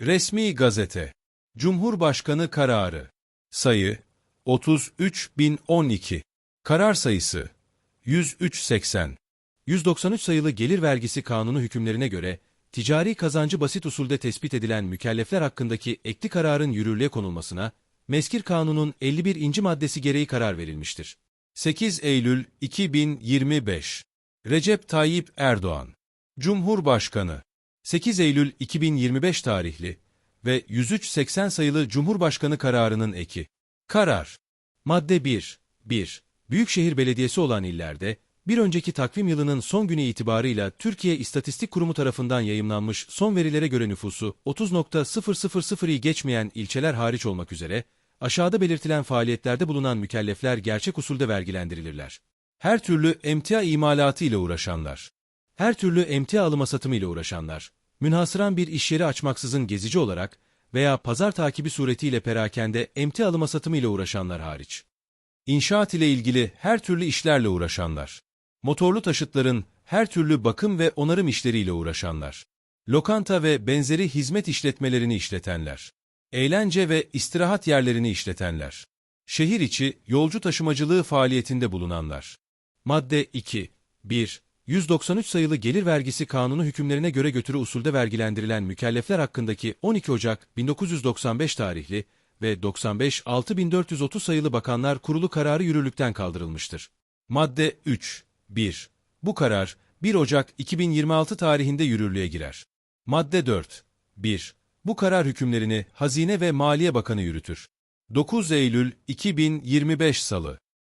Resmi Gazete. Cumhurbaşkanı Kararı. Sayı 33012 Karar sayısı 10380 193 sayılı Gelir Vergisi Kanunu hükümlerine göre ticari kazancı basit usulde tespit edilen mükellefler hakkındaki ekli kararın yürürlüğe konulmasına Meskir Kanun'un 51. inci maddesi gereği karar verilmiştir. 8 Eylül 2025 Recep Tayyip Erdoğan. Cumhurbaşkanı 8 Eylül 2025 tarihli ve 103.80 sayılı Cumhurbaşkanı kararının eki. Karar. Madde 1. 1. Büyükşehir Belediyesi olan illerde, bir önceki takvim yılının son günü itibarıyla Türkiye İstatistik Kurumu tarafından yayımlanmış son verilere göre nüfusu 30.000'i geçmeyen ilçeler hariç olmak üzere, aşağıda belirtilen faaliyetlerde bulunan mükellefler gerçek usulde vergilendirilirler. Her türlü emtia imalatı ile uğraşanlar, her türlü emtia alımı satımı ile uğraşanlar, münhasıran bir iş yeri açmaksızın gezici olarak veya pazar takibi suretiyle perakende emtia alımı satımı ile uğraşanlar hariç. İnşaat ile ilgili her türlü işlerle uğraşanlar. Motorlu taşıtların her türlü bakım ve onarım işleriyle uğraşanlar. Lokanta ve benzeri hizmet işletmelerini işletenler. Eğlence ve istirahat yerlerini işletenler. Şehir içi yolcu taşımacılığı faaliyetinde bulunanlar. Madde 2. 1. 193 sayılı Gelir Vergisi Kanunu hükümlerine göre götürü usulde vergilendirilen mükellefler hakkındaki 12 Ocak 1995 tarihli ve 95-6430 sayılı Bakanlar Kurulu kararı yürürlükten kaldırılmıştır. Madde 3. 1. Bu karar 1 Ocak 2026 tarihinde yürürlüğe girer. Madde 4. 1. Bu karar hükümlerini Hazine ve Maliye Bakanı yürütür. 9 Eylül 2025 Salı